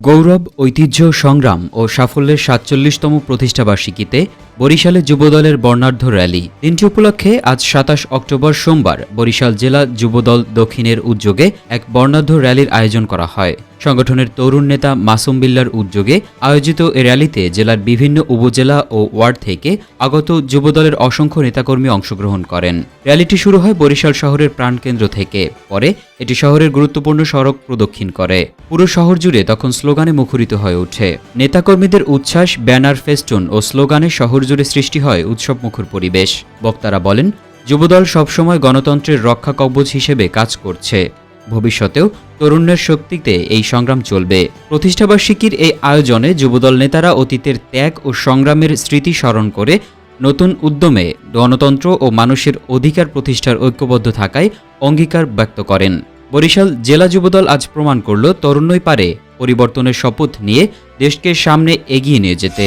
গৌরব ঐতিহ্য সংগ্রাম ও সাফল্যের সাতচল্লিশতম প্রতিষ্ঠাবার্ষিকীতে বরিশালে যুবদলের বর্ণাঢ্য র্যালি। দিনটি উপলক্ষে আজ সাতাশ অক্টোবর সোমবার বরিশাল জেলা যুবদল দক্ষিণের উদ্যোগে এক বর্ণাঢ্য র্যালির আয়োজন করা হয়। সংগঠনের তরুণ নেতা মাসুম বিল্লার উদ্যোগে আয়োজিত এ র্যালিতে জেলার বিভিন্ন উপজেলা ও ওয়ার্ড থেকে আগত যুবদলের অসংখ্য নেতাকর্মী অংশগ্রহণ করেন। র্যালিটি শুরু হয় বরিশাল শহরের প্রাণকেন্দ্র থেকে। পরে এটি শহরের গুরুত্বপূর্ণ সড়ক প্রদক্ষিণ করে। পুরো শহর জুড়ে তখন স্লোগানে মুখরিত হয়ে ওঠে। নেতাকর্মীদের উচ্ছ্বাস, ব্যানার, ফেস্টুন ও স্লোগানে শহর জুড়ে সৃষ্টি হয় উৎসবমুখর পরিবেশ। বক্তারা বলেন, যুবদল সবসময় গণতন্ত্রের রক্ষা কবচ হিসেবে কাজ করছে। ভবিষ্যতেও তরুণের শক্তিতে এই সংগ্রাম চলবে। প্রতিষ্ঠাবার্ষিকীর এই আয়োজনে যুবদল নেতারা অতীতের ত্যাগ ও সংগ্রামের স্মৃতি স্মরণ করে নতুন উদ্যমে গণতন্ত্র ও মানুষের অধিকার প্রতিষ্ঠার ঐক্যবদ্ধ থাকায় অঙ্গীকার ব্যক্ত করেন। বরিশাল জেলা যুবদল আজ প্রমাণ করল তরুণই পারে পরিবর্তনের শপথ নিয়ে দেশকে সামনে এগিয়ে নিয়ে যেতে।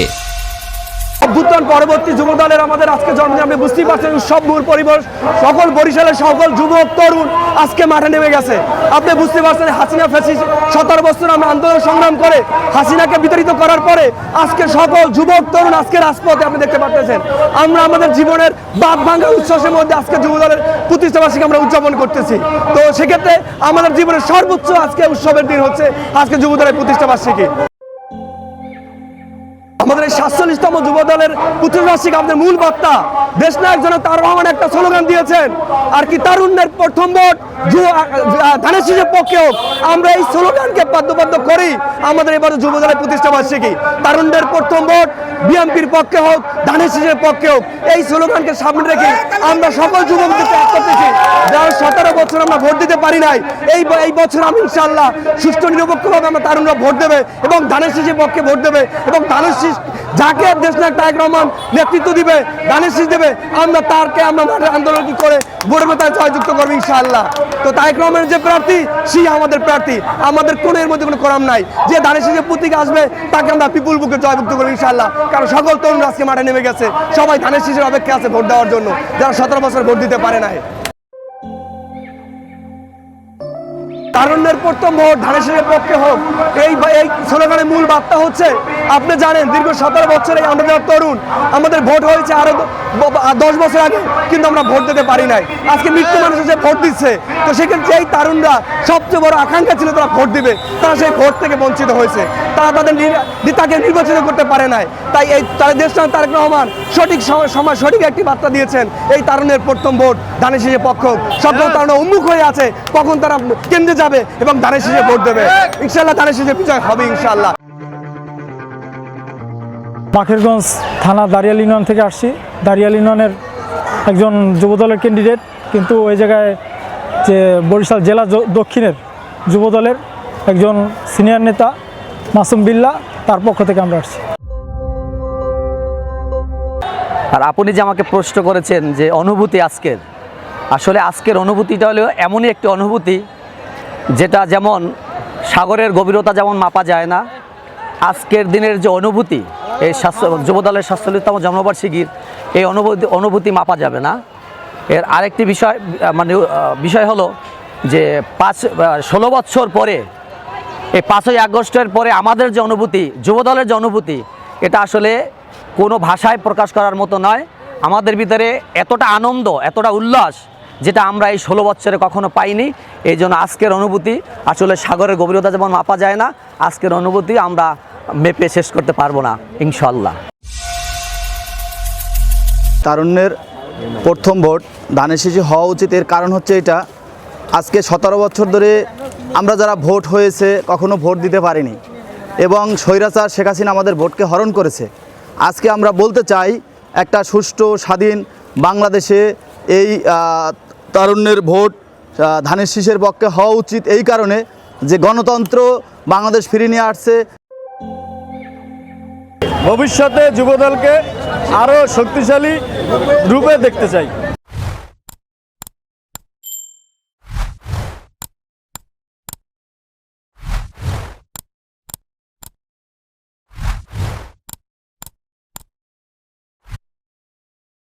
অভ্যুত্থান পরবর্তী যুব দলের আমাদের আজকে জন্মদিন, আপনি বুঝতেই পারছেন, সব মূল পরিবার সকল বরিশালের সকল যুবক, তরুণ আজকে মাঠে নেমে গেছে। আপনি বুঝতে পারছেন, হাসিনা ফেসিস সতেরো বছর আমরা আন্দোলন সংগ্রাম করে হাসিনাকে বিতাড়িত করার পরে আজকে সকল যুবক, তরুণ আজকে রাজপথে আপনি দেখতে পাচ্ছেন আমরা আমাদের জীবনের বাদ ভাঙ্গা উচ্ছ্বাসের মধ্যে আজকে যুব দলের প্রতিষ্ঠাবার্ষিকী আমরা উদযাপন করতেছি। তো সেক্ষেত্রে আমাদের জীবনের সর্বোচ্চ আজকে উৎসবের দিন হচ্ছে আজকে যুব দলের প্রতিষ্ঠাবার্ষিকী। আমাদের এই সাতচল্লিশতম যুব দলের পুত্রবার্ষিক আমাদের মূল বার্তা দেশ নায়ক জনক তার রহমান একটা স্লোগান দিয়েছেন। আর কি তারুণ্যের প্রথম ভোট পক্ষে হোক, আমরা এই স্লোগানকে বাধ্যবাধ্য করি আমাদের যুব দলের প্রতিষ্ঠা বার্ষিকী। তারুণ্যের প্রথম ভোট পক্ষে হোক, ধানের পক্ষে হোক, এই স্লোগানকে সামনে রেখে আমরা সকল যুবকদেরকে এক করতেছি যারা সতেরো বছর আমরা ভোট দিতে পারি নাই, এই এই বছর আমি ইনশাল্লাহ সুষ্ঠু নিরপেক্ষভাবে আমরা তারুণরা ভোট দেবে এবং ধানের শীষের পক্ষে ভোট দেবে এবং ধানের যাকে দেশ নায়ক তারেক রহমান নেতৃত্ব দিবে ধানের দেবে, আমরা তারকে আমরা মাঠে আন্দোলন করে ভোটের মতো জয়যুক্ত করব ইনশাআল্লাহ। তো তারেক রহমানের যে প্রার্থী, সেই আমাদের প্রার্থী। আমাদের কোনো এর মধ্যে কোনো করাম নাই। যে ধানের শীষের প্রতীক আসবে, তাকে আমরা পিপুল বুকে জয়যুক্ত করব ইনশাআল্লাহ। কারণ সকল তরুণ আজকে মাঠে নেমে গেছে। সবাই ধানের শীষের অপেক্ষা আছে ভোট দেওয়ার জন্য। যারা সতেরো বছর ভোট দিতে পারে নাই। তারুণ্যের প্রথম ভোট ধানের শীষের পক্ষে হোক। এই এই স্লোগানের মূল বার্তা হচ্ছে আপনি জানেন দীর্ঘ সতেরো বছরে আমরা যারা তরুণ আমাদের ভোট হয়েছে আরও দশ বছর আগে কিন্তু আমরা ভোট দিতে পারি নাই। আজকে মৃত্যু মানুষ এসে ভোট দিচ্ছে। তো সেক্ষেত্রে যেই তারুণরা সবচেয়ে বড় আকাঙ্ক্ষা ছিল তারা ভোট দিবে তারা সেই ভোট থেকে বঞ্চিত হয়েছে। তারা তাদের নেতাকে নির্বাচিত করতে পারে নাই। তাই এই তার দেশ তারেক রহমান সঠিক সময় সময় সঠিক একটি বার্তা দিয়েছেন এই তারুণের প্রথম ভোট ধানের শীষের পক্ষ সকল তারুণ উন্মুখ হয়ে আছে কখন তারা কেন্দ্রে যাবে এবং ধানের শেষে ভোট দেবে। ইনশাল্লাহ ধানের শেষে বিজয় হবে ইনশাল্লাহ বাকেরগঞ্জ থানা দারিয়াল ইউনিয়ন থেকে আসছি। দারিয়াল ইউনিয়নের একজন যুবদলের ক্যান্ডিডেট কিন্তু ওই জায়গায় যে বরিশাল জেলা দক্ষিণের যুবদলের একজন সিনিয়র নেতা মাসুম বিল্লা তার পক্ষ থেকে আমরা আসছি। আর আপনি যে আমাকে প্রশ্ন করেছেন যে অনুভূতি আজকের আসলে আজকের অনুভূতিটা হলো এমনই একটি অনুভূতি যেটা যেমন সাগরের গভীরতা যেমন মাপা যায় না, আজকের দিনের যে অনুভূতি, এই স্বাস্থ্য, যুবদলের সাতচল্লিশতম জন্মবার্ষিকীর এই অনুভূতি অনুভূতি মাপা যাবে না। এর আরেকটি বিষয় মানে বিষয় হলো যে পাঁচ ষোলো বছর পরে, এই পাঁচই আগস্টের পরে আমাদের যে অনুভূতি, যুবদলের যে অনুভূতি, এটা আসলে কোনো ভাষায় প্রকাশ করার মতো নয়। আমাদের ভিতরে এতটা আনন্দ, এতটা উল্লাস যেটা আমরা এই ষোলো বছরে কখনো পাইনি। এই জন্য আজকের অনুভূতি, আসলে সাগরের গভীরতা যেমন মাপা যায় না, আজকের অনুভূতি আমরা মেপে শেষ করতে পারব না ইনশাল্লাহ তারুণ্যের প্রথম ভোট ধানের শিশু হওয়া উচিত, এর কারণ হচ্ছে এটা। আজকে সতেরো বছর ধরে আমরা যারা ভোট হয়েছে, কখনো ভোট দিতে পারিনি। এবং স্বৈরাচার শেখ হাসিনা আমাদের ভোটকে হরণ করেছে। আজকে আমরা বলতে চাই, একটা সুষ্ঠু, স্বাধীন বাংলাদেশে এই তারুণ্যের ভোট ধানের শীষের পক্ষে হওয়া উচিত। এই কারণে যে গণতন্ত্র বাংলাদেশ ফিরিয়ে নিয়ে আসছে, ভবিষ্যতে যুবদলকে আরও শক্তিশালী রূপে দেখতে চাই।